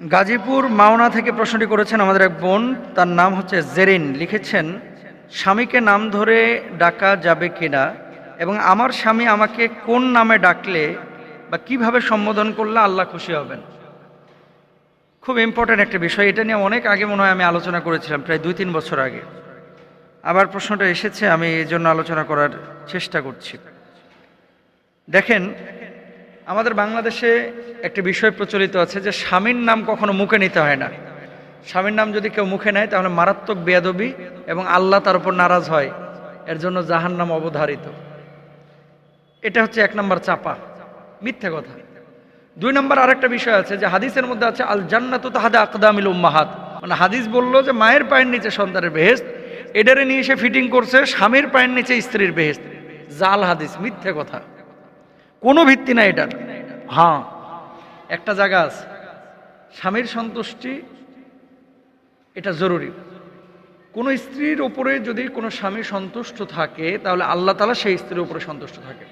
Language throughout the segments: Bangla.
গাজীপুর মাওনা থেকে প্রশ্নটি করেছেন আমাদের এক বোন, তার নাম হচ্ছে জেরিন। লিখেছেন, স্বামীকে নাম ধরে ডাকা যাবে কিনা এবং আমার স্বামী আমাকে কোন নামে ডাকলে বা কীভাবে সম্বোধন করলে আল্লাহ খুশি হবেন? খুব ইম্পর্ট্যান্ট একটা বিষয়। এটা নিয়ে অনেক আগে মনে হয় আমি আলোচনা করেছিলাম, প্রায় দুই তিন বছর আগে। আবার প্রশ্নটা এসেছে, আমি এই জন্য আলোচনা করার চেষ্টা করছি। দেখেন আমাদের বাংলাদেশে একটি বিষয় প্রচলিত আছে যে স্বামীর নাম কখনো মুখে নিতে হয় না। স্বামীর নাম যদি কেউ মুখে নেয়, তাহলে মারাত্মক বেয়াদবি এবং আল্লাহ তার উপর নারাজ হয়। এর জন্য জাহান নাম অবধারিত। এটা হচ্ছে এক নম্বর চাপা। মিথ্যে কথা। দুই নম্বর আরেকটা বিষয় আছে যে হাদিসের মধ্যে আছে আল জান্নাতু তাহাদা আকদামিল উম্মাহাত। মানে হাদিস বলল যে মায়ের পায়ের নিচে সন্তানের বেহেস্ত এডারে নিয়ে এসে ফিটিং করছে স্বামীর পায়ের নিচে স্ত্রীর বেহেস্ত জাল হাদিস, মিথ্যে কথা। কোনো ভিত্তি নাই এটার। হ্যাঁ একটা জায়গা আছে। স্বামীর সন্তুষ্টি, এটা জরুরি। কোনো স্ত্রীর ওপরে যদি কোনো স্বামী সন্তুষ্ট থাকে, তাহলে আল্লাহ তালা সেই স্ত্রীর উপরে সন্তুষ্ট থাকে।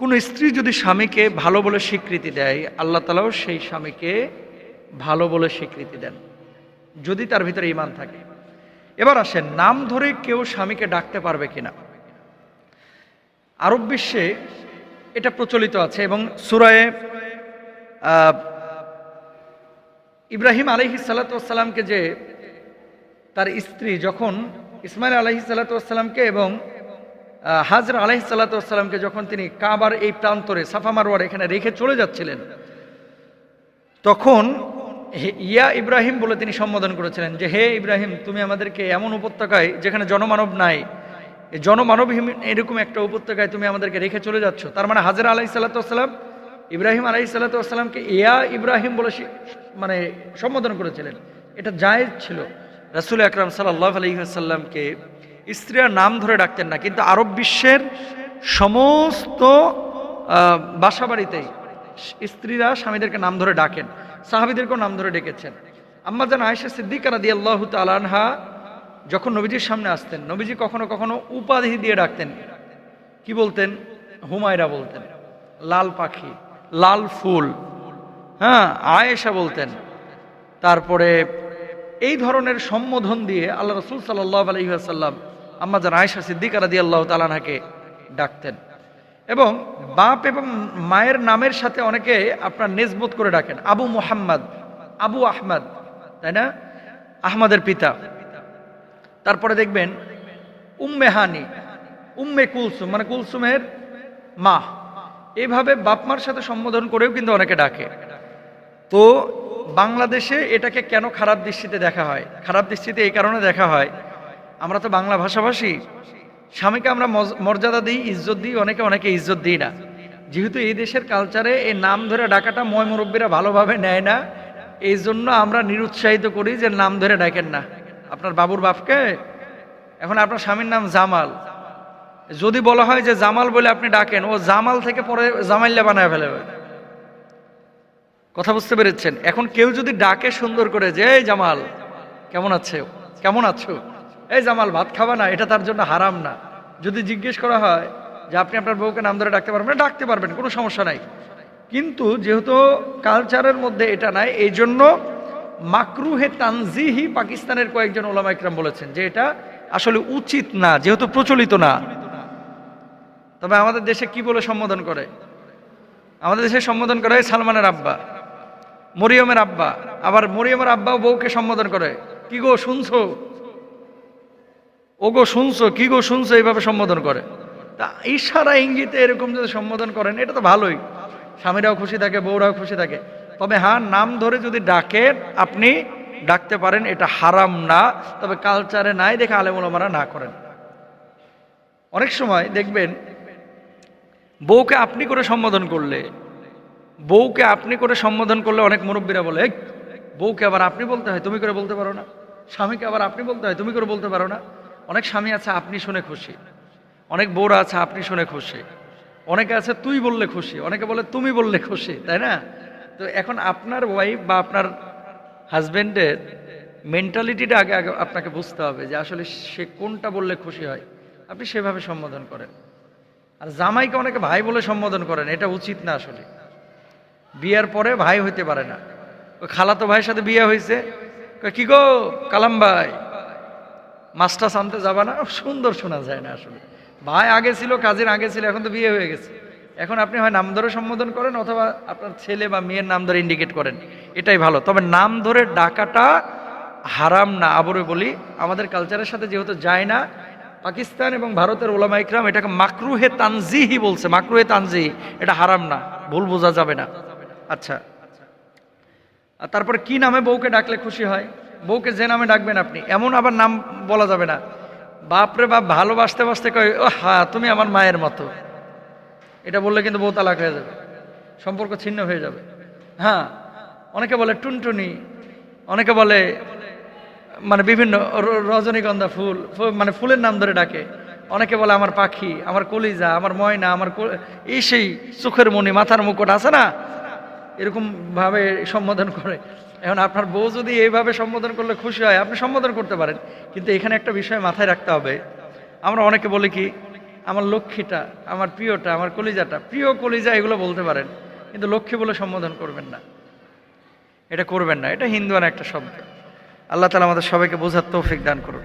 কোনো স্ত্রী যদি স্বামীকে ভালো বলে স্বীকৃতি দেয়, আল্লাহ তালাও সেই স্বামীকে ভালো বলে স্বীকৃতি দেন, যদি তার ভিতরে ইমান থাকে। এবার আসেন, নাম ধরে কেউ স্বামীকে ডাকতে পারবে কিনা? আরব বিশ্বে এটা প্রচলিত আছে এবং সুরায়ে ইব্রাহিম আলহি যে তার স্ত্রী যখন, ইসমাইল আলহি সাল্লাতামকে এবং হাজর আলহি সাল্লাতামকে যখন তিনি কাবার এই প্রান্তরে, সাফা মারোয়ার এখানে রেখে চলে যাচ্ছিলেন, তখন ইয়া ইব্রাহিম বলে তিনি সম্বোধন করেছিলেন যে, হে ইব্রাহিম, তুমি আমাদেরকে এমন উপত্যকায়, যেখানে জনমানব নাই জনমানবহীন এরকম একটা উপত্যকায় তুমি আমাদেরকে রেখে চলে যাচ্ছ। তার মানে হাজার আলাহি সাল্লাতাম ইব্রাহিম আলাহি সাল্লাতামকে ইয়া ইব্রাহিম বলে মানে সম্বোধন করেছিলেন। এটা জায়েজ ছিল। রাসুল আকরাম সাল্লাহ আলহিহাসাল্লামকে স্ত্রীরা নাম ধরে ডাকতেন না, কিন্তু আরব বিশ্বের সমস্ত বাসাবাড়িতেই স্ত্রীরা স্বামীদেরকে নাম ধরে ডাকেন। সাহাবিদেরকেও নাম ধরে ডেকেছেন। আম্মা যেন আয়েশা সিদ্দিকা রাদি আল্লাহ তালানহা যখন নবীজির সামনে আসতেন, নবীজি কখনো কখনো উপাধি দিয়ে ডাকতেন। কি বলতেন? হুমায়রা বলতেন। লাল পাখি, লাল ফুল। হ্যাঁ আয়েশা বলতেন। তারপরে এই ধরনের সম্বোধন দিয়ে আল্লাহ রসুল সাল্লাহ আলহিহাসাল্লাম আম্মা আয়েশা সিদ্দিকা রাদি আল্লাহ তালানহাকে ডাকতেন। এবং বাপ এবং মায়ের নামের সাথে অনেকে আপনার নেজবত করে ডাকেন। আবু মুহাম্মদ, আবু আহমদ, তাই না? আহমদের পিতা। তারপরে দেখবেন উম্মে হানি, উম্মে কুলসুম মানে কুলসুমের মা। এইভাবে বাপমার সাথে সম্বোধন করেও কিন্তু অনেকে ডাকে। তো বাংলাদেশে এটাকে কেন খারাপ দৃষ্টিতে দেখা হয়? খারাপ দৃষ্টিতে এই কারণে দেখা হয়, আমরা তো বাংলা ভাষাভাষী। স্বামীকে আমরা মর্যাদা দিই, ইজ্জত দিই, অনেকে অনেকে ইজ্জত দিই না। যেহেতু এই দেশের কালচারে এই নাম ধরে ডাকাটা ময় মুরব্বীরা ভালোভাবে নেয় না, এই জন্য আমরা নিরুৎসাহিত করি যে নাম ধরে ডাকেন না। আপনার বাবুর বাপকে? এখন আপনার স্বামীর নাম জামাল। যদি বলা হয় যে জামাল বলে আপনি ডাকেন, ও জামাল থেকে পরে জামাইল্লা বানায় ফেলবে কথা বুঝতে পেরেছেন? এখন কেউ যদি ডাকে সুন্দর করে যে, এই জামাল, কেমন আছে? কেমন আছো? এই জামাল, ভাত খাবা না, এটা তার জন্য হারাম না। যদি জিজ্ঞেস করা হয় যে, আপনি আপনার বউকে নাম ধরে ডাকতে পারবেন? ডাকতে পারবেন, কোনো সমস্যা নাই। কিন্তু যেহেতু কালচারের মধ্যে এটা নাই, এই জন্য মাকরুহে তানজিহি পাকিস্তানের কয়েকজন ওলামা ইকরাম বলেছেন যে এটা আসলে উচিত না, যেহেতু প্রচলিত না। তবে আমাদের দেশে কি বলে সম্বোধন করে? আমাদের দেশে সম্বোধন করে সালমানের আব্বা, মরিয়মের আব্বা, আবার মরিয়মের আব্বাও বউকে সম্বোধন করে। কি গো শুনছো? ও গো শুনছো? কি গো শুনছো? এইভাবে সম্বোধন করে। তা ইশারা, ইঙ্গিতে এরকম যদি সম্বোধন করেন, এটা তো ভালোই। স্বামীরাও খুশি থাকে, বউরাও খুশি থাকে। তবে হ্যাঁ নাম ধরে যদি ডাকেন আপনি ডাকতে পারেন, এটা হারাম না। তবে কালচারে নাই দেখে আলেমুলামারা না করেন। অনেক সময় দেখবেন, বউকে আপনি করে সম্বোধন করলে, বউকে আপনি করে সম্বোধন করলে অনেক মুরব্বীরা বলে বউকে আবার আপনি বলতে হয়, তুমি করে বলতে পারো না। স্বামীকে আবার আপনি বলতে হয়, তুমি করে বলতে পারো না। অনেক স্বামী আছে, আপনি শুনে খুশি। অনেক বউরা আছে, আপনি শুনে খুশি। অনেকে আছে, তুই বললে খুশি। অনেকে বলে, তুমি বললে খুশি। তাই না? তো এখন আপনার ওয়াইফ বা আপনার হাজবেন্ডের মেন্টালিটিটা আগে আগে আপনাকে বুঝতে হবে যে আসলে সে কোনটা বললে খুশি হয়। আপনি সেভাবে সম্বোধন করেন। আর জামাইকে অনেকে ভাই বলে সম্বোধন করেন, এটা উচিত না আসলে। বিয়ার পরে ভাই হইতে পারে না। ওই খালাতো ভাইয়ের সাথে বিয়ে হয়েছে কি গো, কালাম ভাই? মাস্টার আনতে যাবা না? সুন্দর শোনা যায় না আসলে। ভাই আগে ছিল কাজের আগে ছিল, এখন তো বিয়ে হয়ে গেছে। এখন আপনি হয় নাম ধরে সম্বোধন করেন অথবা আপনার ছেলে বা মেয়ের নাম ধরে ইন্ডিকেট করেন। এটাই ভালো। তবে নাম ধরে ডাকাটা হারাম না। আবরে বলি, আমাদের কালচারের সাথে যেহেতু যায় না, পাকিস্তান এবং ভারতের ওলামা ইকরাম এটাকে মাকরুহে তানজিহি বলছে। মাকরুহে তানজিহি। এটা হারাম না। ভুল বোঝা যাবে না। আচ্ছা। আর তারপরে কি নামে বউকে ডাকলে খুশি হয়? বউকে যে নামে ডাকবেন আপনি, এমন আবার নাম বলা যাবে না। বাপরে বাপ ভালোবাসতে বাসতে কয় ও হা, তুমি আমার মায়ের মতো। এটা বললে কিন্তু বউ তালাক হয়ে যাবে। সম্পর্ক ছিন্ন হয়ে যাবে। হ্যাঁ অনেকে বলে টুনটুনি, অনেকে বলে মানে বিভিন্ন রজনীগন্ধা ফুল মানে ফুলের নাম ধরে ডাকে। অনেকে বলে আমার পাখি, আমার কলিজা, আমার ময়না, আমার এই সেই চোখের মনি মাথার মুকুট, আছে না? এরকম ভাবে সম্বোধন করে। এখন আপনার বউ যদি এইভাবে সম্বোধন করলে খুশি হয়, আপনি সম্বোধন করতে পারেন। কিন্তু এখানে একটা বিষয় মাথায় রাখতে হবে। আমরা অনেকে বলি কি আমার লক্ষ্মীটা, আমার প্রিয়টা, আমার কলিজাটা, প্রিয় কলিজা এগুলো বলতে পারেন, কিন্তু লক্ষ্মী বলে সম্বোধন করবেন না। এটা করবেন না, এটা হিন্দুয়ান একটা শব্দ। আল্লাহ তালা আমাদের সবাইকে বোঝার তৌফিক দান করুন।